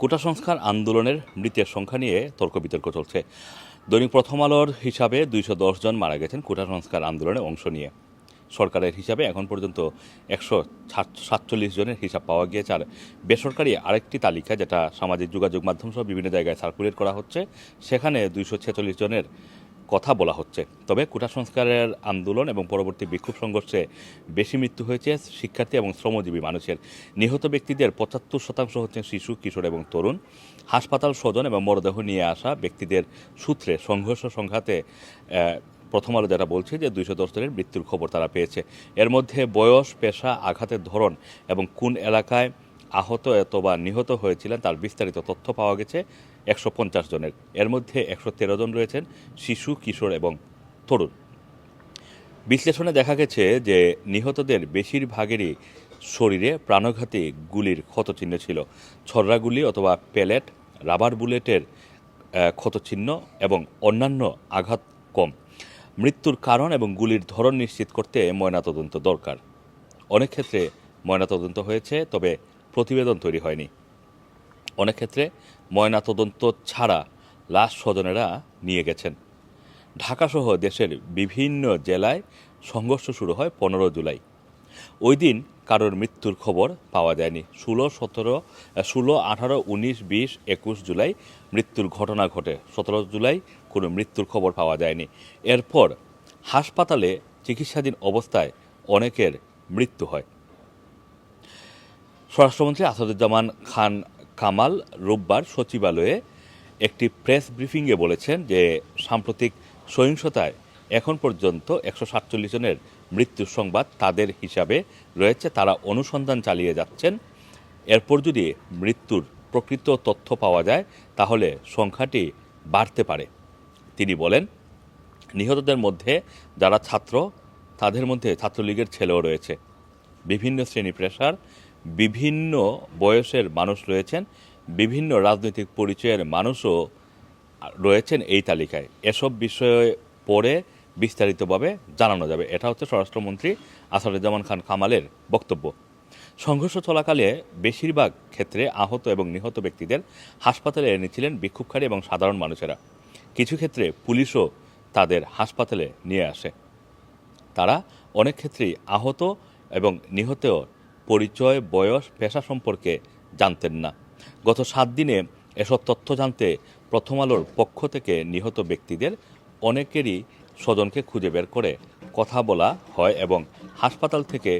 কোটা সংস্কার আন্দোলনের মৃতের সংখ্যা নিয়ে তর্ক বিতর্ক চলছে। দৈনিক প্রথম আলোর হিসাবে দুইশো জন মারা গেছেন কোটা সংস্কার আন্দোলনে অংশ নিয়ে। সরকারের হিসাবে এখন পর্যন্ত একশো সাতচল্লিশ জনের হিসাব পাওয়া গিয়েছে। আর বেসরকারি আরেকটি তালিকা যেটা সামাজিক যোগাযোগ মাধ্যম সহ বিভিন্ন জায়গায় সার্কুলেট করা হচ্ছে, সেখানে দুইশো ছেচল্লিশ জনের কথা বলা হচ্ছে। তবে কোটা সংস্কারের আন্দোলন এবং পরবর্তী বিক্ষোভ সংঘর্ষে বেশি মৃত্যু হয়েছে শিক্ষার্থী এবং শ্রমজীবী মানুষের। নিহত ব্যক্তিদের পঁচাত্তর শতাংশ হচ্ছেন শিশু, কিশোর এবং তরুণ। হাসপাতাল স্বজন এবং মরদেহ নিয়ে আসা ব্যক্তিদের সূত্রে সংঘর্ষ সংঘাতে প্রথম আলো যারা বলছে যে দুইশো দশ জনের মৃত্যুর খবর তারা পেয়েছে। এর মধ্যে বয়স, পেশা, আঘাতের ধরন এবং কোন এলাকায় আহত অথবা নিহত হয়েছিলেন তার বিস্তারিত তথ্য পাওয়া গেছে। একশো পঞ্চাশ জনের। এর মধ্যে একশো তেরো জন রয়েছেন শিশু কিশোর এবং তরুণ। বিশ্লেষণে দেখা গেছে যে নিহতদের বেশিরভাগেরই শরীরে প্রাণঘাতী গুলির ক্ষতচিহ্ন ছিল। ছররা গুলি অথবা প্যালেট রাবার বুলেটের আহ, ক্ষতচিহ্ন এবং অন্যান্য আঘাত কম। মৃত্যুর কারণ এবং গুলির ধরন নিশ্চিত করতে ময়নাতদন্ত দরকার। অনেক ক্ষেত্রে ময়নাতদন্ত হয়েছে তবে প্রতিবেদন তৈরি হয়নি। অনেক ক্ষেত্রে ময়নাতদন্ত ছাড়া লাশ স্বজনেরা নিয়ে গেছেন। ঢাকাসহ দেশের বিভিন্ন জেলায় সংঘর্ষ শুরু হয় পনেরো জুলাই। ওই দিন কারোর মৃত্যুর খবর পাওয়া যায়নি। ষোলো, সতেরো ষোলো, আঠারো, উনিশ, বিশ, একুশ জুলাই মৃত্যুর ঘটনা ঘটে। সতেরো জুলাই কোনো মৃত্যুর খবর পাওয়া যায়নি। এরপর হাসপাতালে চিকিৎসাধীন অবস্থায় অনেকের মৃত্যু হয়। স্বরাষ্ট্রমন্ত্রী আসাদুজ্জামান খান কামাল রোববার সচিবালয়ে একটি প্রেস ব্রিফিংয়ে বলেছেন যে সাম্প্রতিক সহিংসতায় এখন পর্যন্ত একশো সাতচল্লিশ জনের মৃত্যুর সংবাদ তাদের হিসাবে রয়েছে। তারা অনুসন্ধান চালিয়ে যাচ্ছেন। এরপর যদি মৃত্যুর প্রকৃত তথ্য পাওয়া যায়, তাহলে সংখ্যাটি বাড়তে পারে। তিনি বলেন, নিহতদের মধ্যে যারা ছাত্র, তাদের মধ্যে ছাত্রলীগের ছেলেও রয়েছে। বিভিন্ন শ্রেণি পেশার বিভিন্ন বয়সের মানুষ রয়েছেন, বিভিন্ন রাজনৈতিক পরিচয়ের মানুষও রয়েছেন এই তালিকায়। এসব বিষয়ে পরে বিস্তারিতভাবে জানানো যাবে। এটা হচ্ছে স্বরাষ্ট্রমন্ত্রী আসাদুজ্জামান খান কামালের বক্তব্য। সংঘর্ষ চলাকালে বেশিরভাগ ক্ষেত্রে আহত এবং নিহত ব্যক্তিদের হাসপাতালে এনেছিলেন বিক্ষোভকারী এবং সাধারণ মানুষেরা। কিছু ক্ষেত্রে পুলিশও তাদের হাসপাতালে নিয়ে আসে। তারা অনেক ক্ষেত্রেই আহত এবং নিহত পরিচয়, বয়স, পেশা সম্পর্কে জানতেন না। গত সাত দিনে এসব তথ্য জানতে প্রথম আলোর পক্ষ থেকে নিহত ব্যক্তিদের অনেকেরই স্বজনকে খুঁজে বের করে কথা বলা হয় এবং হাসপাতাল থেকে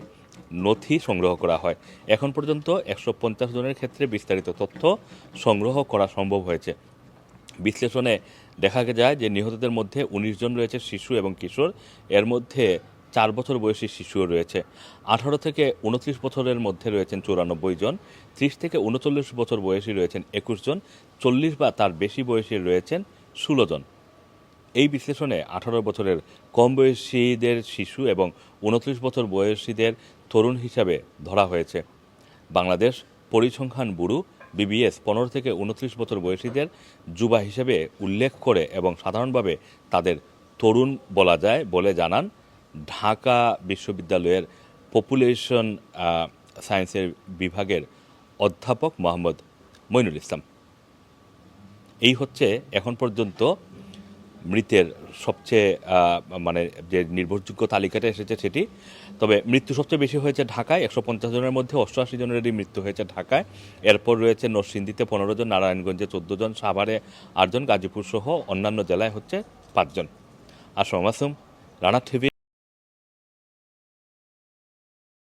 নথি সংগ্রহ করা হয়। এখন পর্যন্ত একশো পঞ্চাশ জনের ক্ষেত্রে বিস্তারিত তথ্য সংগ্রহ করা সম্ভব হয়েছে। বিশ্লেষণে দেখা যায় যে নিহতদের মধ্যে উনিশ জন রয়েছে শিশু এবং কিশোর। এর মধ্যে চার বছর বয়সী শিশুও রয়েছে। আঠারো থেকে উনত্রিশ বছরের মধ্যে রয়েছেন চুরানব্বই জন, ত্রিশ থেকে উনচল্লিশ বছর বয়সী রয়েছেন একুশ জন, চল্লিশ বা তার বেশি বয়সী রয়েছেন ষোলো জন। এই বিশ্লেষণে আঠারো বছরের কম বয়সীদের শিশু এবং উনত্রিশ বছর বয়সীদের তরুণ হিসাবে ধরা হয়েছে। বাংলাদেশ পরিসংখ্যান ব্যুরো, বিবিএস, পনেরো থেকে উনত্রিশ বছর বয়সীদের যুবা হিসেবে উল্লেখ করে এবং সাধারণভাবে তাদের তরুণ বলা যায় বলে জানান ঢাকা বিশ্ববিদ্যালয়ের পপুলেশন সায়েন্সের বিভাগের অধ্যাপক মোহাম্মদ মইনুল ইসলাম। এই হচ্ছে এখন পর্যন্ত মৃতের সবচেয়ে মানে যে নির্ভরযোগ্য তালিকাটা এসেছে সেটি। তবে মৃত্যু সবচেয়ে বেশি হয়েছে ঢাকায়, একশো পঞ্চাশ জনের মধ্যে অষ্টআশি জনেরই মৃত্যু হয়েছে ঢাকায়। এরপর রয়েছে নরসিংদীতে পনেরো জন, নারায়ণগঞ্জে চোদ্দ জন, সাভারে আটজন গাজীপুর সহ অন্যান্য জেলায় হচ্ছে পাঁচজন আসম মাসুম রানা টিভি